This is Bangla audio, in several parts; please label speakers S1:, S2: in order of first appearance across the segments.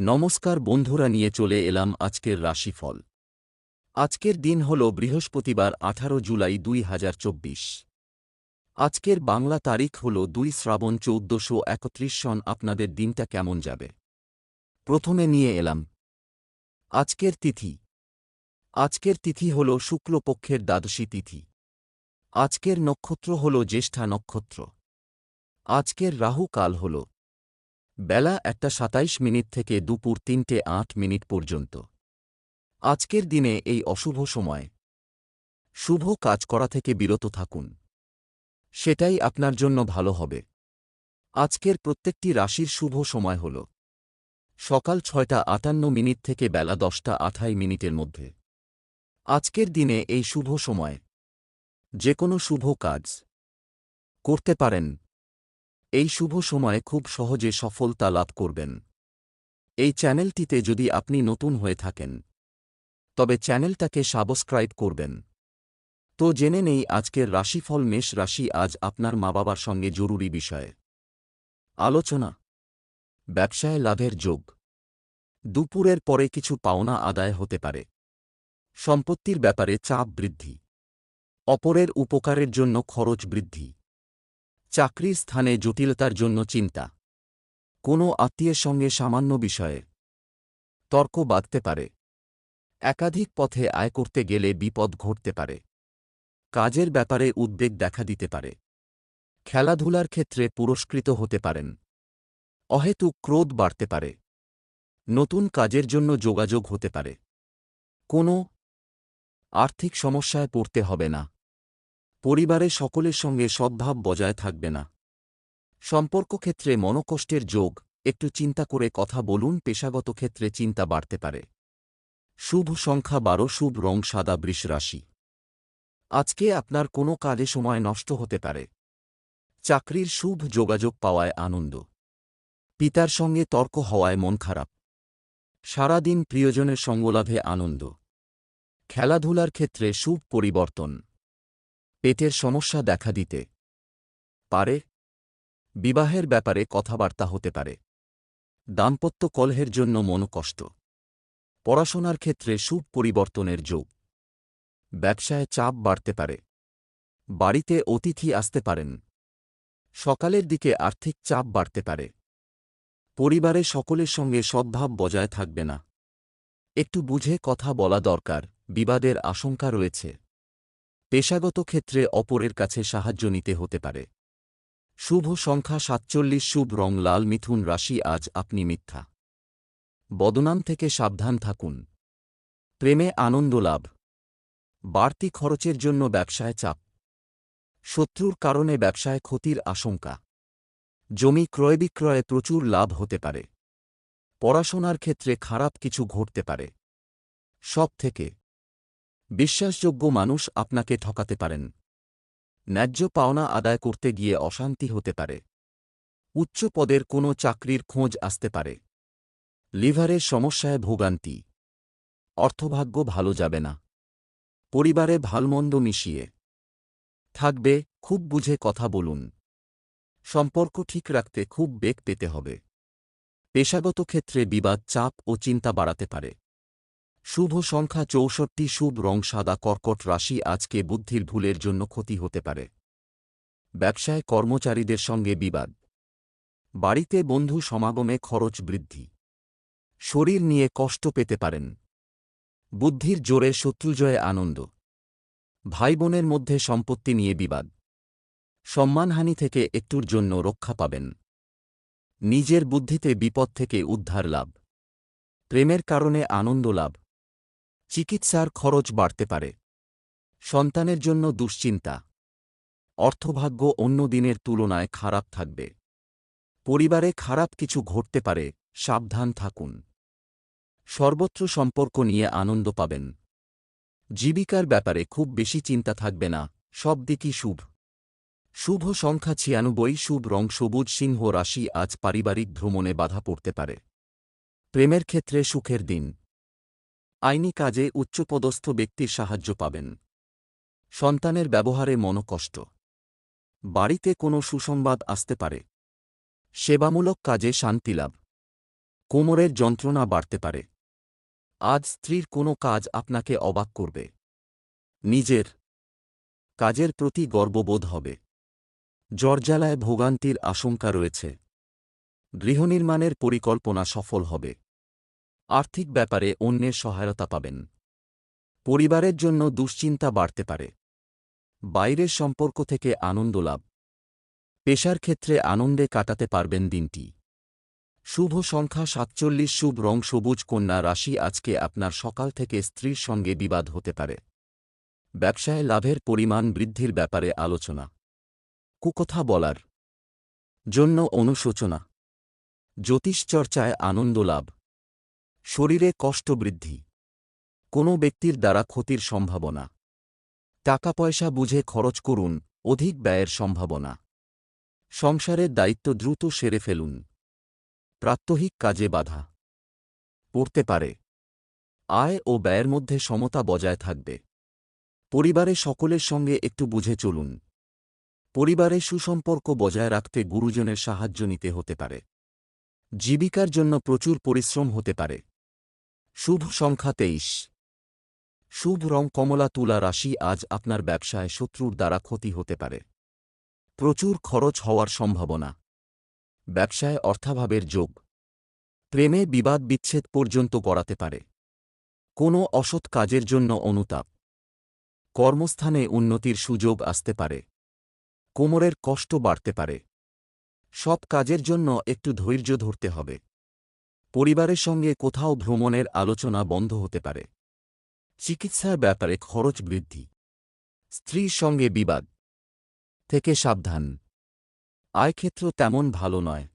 S1: নমস্কার বন্ধুরা, নিয়ে চলে এলাম আজকের রাশিফল। আজকের দিন হল বৃহস্পতিবার, আঠারো জুলাই দুই হাজার চব্বিশ। আজকের বাংলা তারিখ হল দুই শ্রাবণ চৌদ্দশো একত্রিশ সন। আপনাদের দিনটা কেমন যাবে? প্রথমে নিয়ে এলাম। আজকের তিথি। আজকের তিথি হল শুক্লপক্ষের দ্বাদশী তিথি। আজকের নক্ষত্র হল জ্যেষ্ঠা নক্ষত্র। আজকের রাহু কাল হল। বেলা একটা সাতাইশ মিনিট থেকে দুপুর তিনটে আট মিনিট পর্যন্ত। আজকের দিনে এই অশুভ সময়। শুভ কাজ করা থেকে বিরত থাকুন। সেটাই আপনার জন্য ভালো হবে। আজকের প্রত্যেকটি রাশির শুভ সময় হল। সকাল ছয়টা আটান্ন মিনিট থেকে বেলা দশটা আঠাই মিনিটের মধ্যে। আজকের দিনে এই শুভ সময়। যে কোনো শুভ কাজ। করতে পারেন। এই শুভ সময়ে খুব সহজে সফলতা লাভ করবেন। এই চ্যানেলটিতে যদি আপনি নতুন হয়ে থাকেন, তবে চ্যানেলটাকে সাবস্ক্রাইব করবেন। তো জেনে নেই আজকের রাশিফল মেষ রাশি আজ আপনার মা বাবার সঙ্গে জরুরি বিষয়ে। আলোচনা। ব্যবসায় লাভের যোগ। দুপুরের পরে কিছু পাওনা আদায় হতে পারে। সম্পত্তির ব্যাপারে চাপ বৃদ্ধি। অপরের উপকারের জন্য খরচ বৃদ্ধি। চাকরির স্থানে জটিলতার জন্য চিন্তা। কোনো আত্মীয়ের সঙ্গে সামান্য বিষয়ে তর্ক বাঁধতে পারে। একাধিক পথে আয় করতে গেলে বিপদ ঘটতে পারে। কাজের ব্যাপারে উদ্বেগ দেখা দিতে পারে। খেলাধুলার ক্ষেত্রে পুরস্কৃত হতে পারেন। অহেতুক ক্রোধ বাড়তে পারে। নতুন কাজের জন্য যোগাযোগ হতে পারে। কোনো আর্থিক সমস্যায় পড়তে হবে না। পরিবারে সকলের সঙ্গে সদ্ভাব বজায় থাকবে না। সম্পর্ক ক্ষেত্রে মনকষ্টের যোগ, একটু চিন্তা করে কথা বলুন, পেশাগত ক্ষেত্রে চিন্তা বাড়তে পারে। শুভ সংখ্যা বারো, শুভ রং সাদা বৃষ রাশি। আজকে আপনার কোনো কাজে সময় নষ্ট হতে পারে। চাকরির শুভ যোগাযোগ পাওয়ায় আনন্দ। পিতার সঙ্গে তর্ক হওয়ায় মন খারাপ। সারাদিন প্রিয়জনের সঙ্গলাভে আনন্দ। খেলাধুলার ক্ষেত্রে শুভ পরিবর্তন। পেটের সমস্যা দেখা দিতে পারে। বিবাহের ব্যাপারে কথাবার্তা হতে পারে। দাম্পত্য কলহের জন্য মনকষ্ট পড়াশোনার ক্ষেত্রে শুভ পরিবর্তনের যোগ। ব্যবসায় চাপ বাড়তে পারে। বাড়িতে অতিথি আসতে পারেন। সকালের দিকে আর্থিক চাপ বাড়তে পারে। পরিবারে সকলের সঙ্গে সদ্ভাব বজায় থাকবে না। একটু বুঝে কথা বলা দরকার, বিবাদের আশঙ্কা রয়েছে। পেশাগত ক্ষেত্রে অপরের কাছে সাহায্য নিতে হতে পারে। শুভ সংখ্যা সাতচল্লিশ, শুভ রং লাল, মিথুন রাশি, আজ আপনি মিথ্যা। বদনাম থেকে সাবধান থাকুন। প্রেমে আনন্দ লাভ। বাড়তি খরচের জন্য ব্যবসায় চাপ। শত্রুর কারণে ব্যবসায় ক্ষতির আশঙ্কা। জমি ক্রয় বিক্রয়ে প্রচুর লাভ হতে পারে। পড়াশোনার ক্ষেত্রে খারাপ কিছু ঘটতে পারে। সব থেকে বিশ্বাসযোগ্য মানুষ আপনাকে ঠকাতে পারেন। ন্যায্য পাওনা আদায় করতে গিয়ে অশান্তি হতে পারে। উচ্চ পদের কোনো চাকরির খোঁজ আসতে পারে। লিভারের সমস্যায় ভোগান্তি। অর্থভাগ্য ভালো যাবে না। পরিবারে ভালমন্দ মিশিয়ে। থাকবে, খুব বুঝে কথা বলুন। সম্পর্ক ঠিক রাখতে খুব বেগ পেতে হবে। পেশাগত ক্ষেত্রে বিবাদ, চাপ ও চিন্তা বাড়াতে পারে। শুভ সংখ্যা চৌষট্টি, শুভ রং সাদা, কর্কট রাশি আজকে বুদ্ধির ভুলের জন্য ক্ষতি হতে পারে। ব্যবসায় কর্মচারীদের সঙ্গে বিবাদ। বাড়িতে বন্ধু সমাগমে খরচ বৃদ্ধি। শরীর নিয়ে কষ্ট পেতে পারেন। বুদ্ধির জোরে শত্রুজয়ে আনন্দ। ভাই বোনের মধ্যে সম্পত্তি নিয়ে বিবাদ। সম্মানহানি থেকে একটুর জন্য রক্ষা পাবেন। নিজের বুদ্ধিতে বিপদ থেকে উদ্ধার লাভ। প্রেমের কারণে আনন্দ লাভ। চিকিৎসার খরচ বাড়তে পারে। সন্তানের জন্য দুশ্চিন্তা। অর্থভাগ্য অন্য দিনের তুলনায় খারাপ থাকবে। পরিবারে খারাপ কিছু ঘটতে পারে, সাবধান থাকুন। সর্বত্র সম্পর্ক নিয়ে আনন্দ পাবেন। জীবিকার ব্যাপারে খুব বেশি চিন্তা থাকবে না, সব দিকই শুভ। শুভ সংখ্যা ছিয়ানব্বই, শুভ রং সবুজ, সিংহ রাশি আজ পারিবারিক ভ্রমণে বাধা পড়তে পারে। প্রেমের ক্ষেত্রে সুখের দিন। আইনি কাজে উচ্চপদস্থ ব্যক্তির সাহায্য পাবেন। সন্তানের ব্যবহারে মনকষ্ট। বাড়িতে কোনো সুসংবাদ আসতে পারে। সেবামূলক কাজে শান্তিলাভ কোমরের যন্ত্রণা বাড়তে পারে। আজ স্ত্রীর কোনো কাজ আপনাকে অবাক করবে। নিজের কাজের প্রতি গর্ববোধ হবে। জ্বরজ্বালায় ভোগান্তির আশঙ্কা রয়েছে। গৃহনির্মাণের পরিকল্পনা সফল হবে। আর্থিক ব্যাপারে অন্যের সহায়তা পাবেন। পরিবারের জন্য দুশ্চিন্তা বাড়তে পারে। বাইরের সম্পর্ক থেকে আনন্দ লাভ। পেশার ক্ষেত্রে আনন্দে কাটাতে পারবেন দিনটি। শুভ সংখ্যা সাতচল্লিশ, শুভ রং, সবুজ কন্যা রাশি আজকে আপনার সকাল থেকে স্ত্রীর সঙ্গে বিবাদ হতে পারে। ব্যবসায় লাভের পরিমাণ বৃদ্ধির ব্যাপারে আলোচনা। কুকথা বলার জন্য অনুশোচনা। জ্যোতিষচর্চায় আনন্দ লাভ। শরীরে কষ্ট বৃদ্ধি। কোনো ব্যক্তির দ্বারা ক্ষতির সম্ভাবনা। টাকা পয়সা বুঝে খরচ করুন, অধিক ব্যয়ের সম্ভাবনা। সংসারের দায়িত্ব দ্রুত সেরে ফেলুন। প্রাত্যহিক কাজে বাধা। পড়তে পারে। আয় ও ব্যয়ের মধ্যে সমতা বজায় থাকবে। পরিবারে সকলের সঙ্গে একটু বুঝে চলুন। পরিবারে সুসম্পর্ক বজায় রাখতে গুরুজনের সাহায্য নিতে হতে পারে। জীবিকার জন্য প্রচুর পরিশ্রম হতে পারে। শুভ সংখ্যা তেইশ। শুভ রং কমলা তুলা রাশি আজ আপনার ব্যবসায় শত্রুর দ্বারা ক্ষতি হতে পারে। প্রচুর খরচ হওয়ার সম্ভাবনা। ব্যবসায় অর্থাভাবের যোগ। প্রেমে বিবাদ বিচ্ছেদ পর্যন্ত গড়াতে পারে। কোনো অসৎ কাজের জন্য অনুতাপ। কর্মস্থানে উন্নতির সুযোগ আসতে পারে। কোমরের কষ্ট বাড়তে পারে। সব কাজের জন্য একটু ধৈর্য ধরতে হবে। পরিবারের সঙ্গে কোথাও ভ্রমণের আলোচনা বন্ধ হতে পারে। চিকিৎসার ব্যাপারে খরচ বৃদ্ধি। স্ত্রীর সঙ্গে বিবাদ থেকে সাবধান। আয়ক্ষেত্র তেমন ভালো নয়।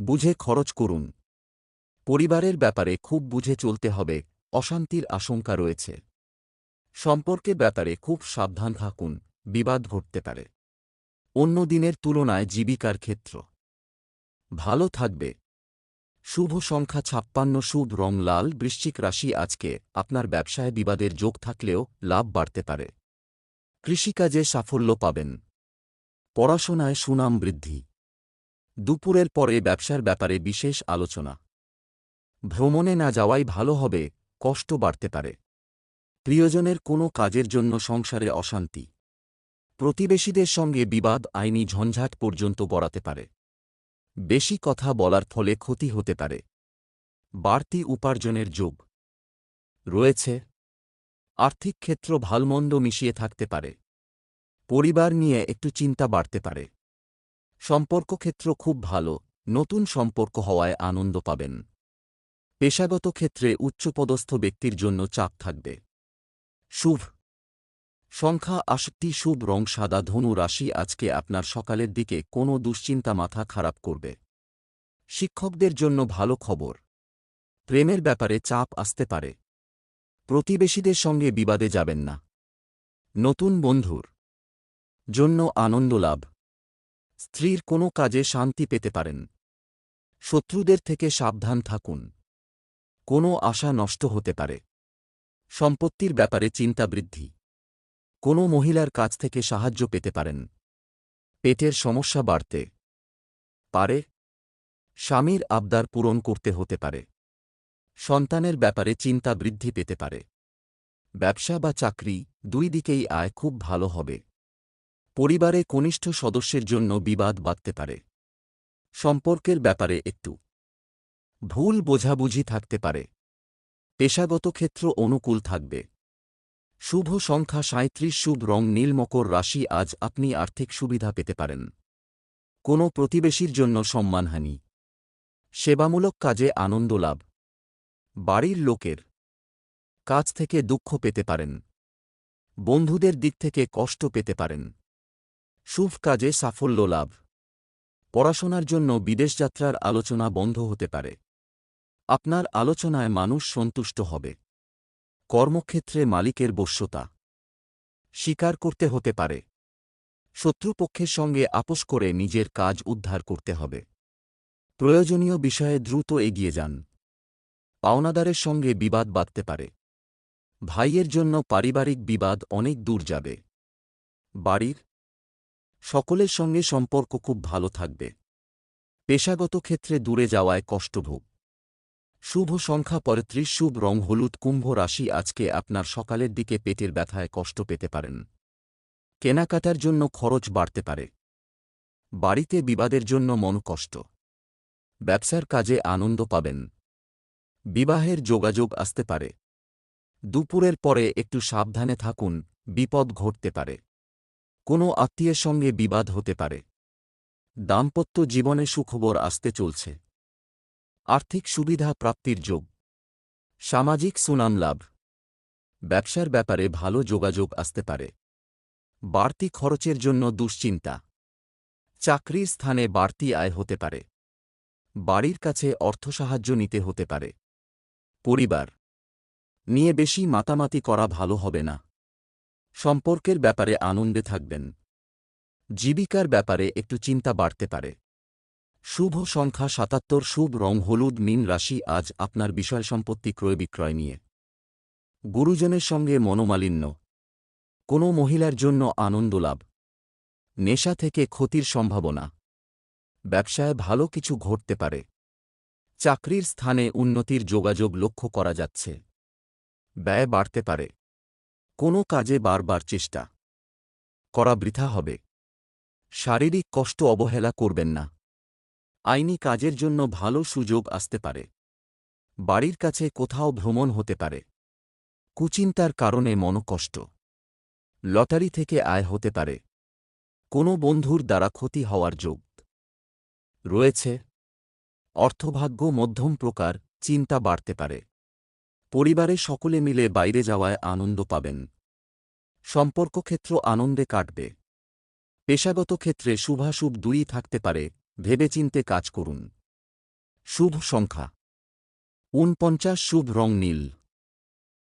S1: বুঝে খরচ করুন। পরিবারের ব্যাপারে খুব বুঝে চলতে হবে, অশান্তির আশঙ্কা রয়েছে। সম্পর্কে ব্যাপারে খুব সাবধান থাকুন, বিবাদ ঘটতে পারে। অন্য দিনের তুলনায় জীবিকার ক্ষেত্র। ভালো থাকবে। শুভ সংখ্যা ছাপ্পান্ন শুভ রং লাল বৃশ্চিক রাশি আজকে আপনার ব্যবসায় বিবাদের যোগ থাকলেও লাভ বাড়তে পারে। কৃষিকাজে সাফল্য পাবেন। পড়াশোনায় সুনাম বৃদ্ধি। দুপুরের পরে ব্যবসার ব্যাপারে বিশেষ আলোচনা। ভ্রমণে না যাওয়াই ভালো হবে, কষ্ট বাড়তে পারে। প্রিয়জনের কোনো কাজের জন্য সংসারে অশান্তি। প্রতিবেশীদের সঙ্গে বিবাদ আইনি ঝঞ্ঝাট পর্যন্ত গড়াতে পারে। বেশি কথা বলার ফলে ক্ষতি হতে পারে। বাড়তি উপার্জনের যোগ। রয়েছে। আর্থিক ক্ষেত্র ভালমন্দ মিশিয়ে থাকতে পারে। পরিবার নিয়ে একটু চিন্তা বাড়তে পারে। সম্পর্ক ক্ষেত্র খুব ভালো, নতুন সম্পর্ক হওয়ায় আনন্দ পাবেন। পেশাগত ক্ষেত্রে উচ্চপদস্থ ব্যক্তির জন্য চাপ থাকবে। শুভ। সংখ্যা আসক্তি শুভ রং সাদা ধনু রাশি আজকে আপনার সকালের দিকে কোনো দুশ্চিন্তা মাথা খারাপ করবে। শিক্ষকদের জন্য ভালো খবর। প্রেমের ব্যাপারে চাপ আসতে পারে। প্রতিবেশীদের সঙ্গে বিবাদে যাবেন না। নতুন বন্ধুর জন্য আনন্দ লাভ। স্ত্রীর কোনো কাজে শান্তি পেতে পারেন। শত্রুদের থেকে সাবধান থাকুন। কোনো আশা নষ্ট হতে পারে। সম্পত্তির ব্যাপারে চিন্তা বৃদ্ধি। কোনো মহিলার কাছ থেকে সাহায্য পেতে পারেন। পেটের সমস্যা বাড়তে পারে। স্বামীর আবদার পূরণ করতে হতে পারে। সন্তানের ব্যাপারে চিন্তা বৃদ্ধি পেতে পারে। ব্যবসা বা চাকরি দুই দিকেই আয় খুব ভালো হবে। পরিবারে কনিষ্ঠ সদস্যের জন্য বিবাদ বাঁধতে পারে। সম্পর্কের ব্যাপারে একটু ভুল বোঝাবুঝি থাকতে পারে। পেশাগত ক্ষেত্র অনুকূল থাকবে। শুভ সংখ্যা সাঁত্রিশ শুভ রং নীলমকর রাশি, আজ আপনি আর্থিক সুবিধা পেতে পারেন। কোনো প্রতিবেশীর জন্য সম্মানহানি। সেবামূলক কাজে আনন্দ লাভ। বাড়ির লোকের কাছ থেকে দুঃখ পেতে পারেন। বন্ধুদের দিক থেকে কষ্ট পেতে পারেন। শুভ কাজে সাফল্য লাভ। পড়াশোনার জন্য বিদেশযাত্রার আলোচনা বন্ধ হতে পারে। আপনার আলোচনায় মানুষ সন্তুষ্ট হবে। কর্মক্ষেত্রে মালিকের বশ্যতা। স্বীকার করতে হতে পারে। শত্রুপক্ষের সঙ্গে আপোষ করে নিজের কাজ উদ্ধার করতে হবে। প্রয়োজনীয় বিষয়ে দ্রুত এগিয়ে যান। পাওনাদারের সঙ্গে বিবাদ বাঁধতে পারে। ভাইয়ের জন্য পারিবারিক বিবাদ অনেক দূর যাবে। বাড়ির সকলের সঙ্গে সম্পর্ক খুব ভালো থাকবে। পেশাগত ক্ষেত্রে দূরে যাওয়ায় কষ্টভোগ। শুভ সংখ্যা পঁয়ত্রিশ শুভ রং হলুদ কুম্ভ রাশি আজকে আপনার সকালের দিকে পেটের ব্যথায় কষ্ট পেতে পারেন। কেনাকাটার জন্য খরচ বাড়তে পারে। বাড়িতে বিবাদের জন্য মন কষ্ট। ব্যবসার কাজে আনন্দ পাবেন। বিবাহের যোগাযোগ আসতে পারে। দুপুরের পরে একটু সাবধানে থাকুন, বিপদ ঘটতে পারে। কোনো আত্মীয়ের সঙ্গে বিবাদ হতে পারে। দাম্পত্য জীবনে সুখবর আসতে চলছে। আর্থিক সুবিধা প্রাপ্তির যোগ। সামাজিক সুনাম লাভ। ব্যবসার ব্যাপারে ভালো যোগাযোগ আসতে পারে। বাড়তি খরচের জন্য দুশ্চিন্তা। চাকরির স্থানে বাড়তি আয় হতে পারে। বাড়ির কাছে অর্থসাহায্য নিতে হতে পারে। পরিবার। নিয়ে বেশি মাতামাতি করা ভালো হবে না। সম্পর্কের ব্যাপারে আনন্দে থাকবেন। জীবিকার ব্যাপারে একটু চিন্তা বাড়তে পারে। শুভ সংখ্যা সাতাত্তর, শুভ রং হলুদ, মিন রাশি, আজ আপনার বিষয় সম্পত্তি ক্রয় বিক্রয় নিয়ে। গুরুজনের সঙ্গে মনোমালিন্য। কোনো মহিলার জন্য আনন্দ লাভ। নেশা থেকে ক্ষতির সম্ভাবনা। ব্যবসায় ভালো কিছু ঘটতে পারে। চাকরির স্থানে উন্নতির যোগাযোগ লক্ষ্য করা যাচ্ছে। ব্যয় বাড়তে পারে। কোনো কাজে বারবার চেষ্টা। করা বৃথা হবে। শারীরিক কষ্ট অবহেলা করবেন না। আইনি কাজের জন্য ভালো সুযোগ আসতে পারে। বাড়ির কাছে কোথাও ভ্রমণ হতে পারে। কুচিন্তার কারণে মনকষ্ট। লটারি থেকে আয় হতে পারে। কোনো বন্ধুর দ্বারা ক্ষতি হওয়ার যোগ। রয়েছে। অর্থভাগ্য মধ্যম প্রকার, চিন্তা বাড়তে পারে। পরিবারে সকলে মিলে বাইরে যাওয়ায় আনন্দ পাবেন। সম্পর্ক ক্ষেত্র আনন্দে কাটবে। পেশাগত ক্ষেত্রে শুভাশুভ দুই থাকতে পারে ভেবেচিন্তে কাজ করুন। শুভ সংখ্যা। ঊনপঞ্চাশ শুভ রং নীল।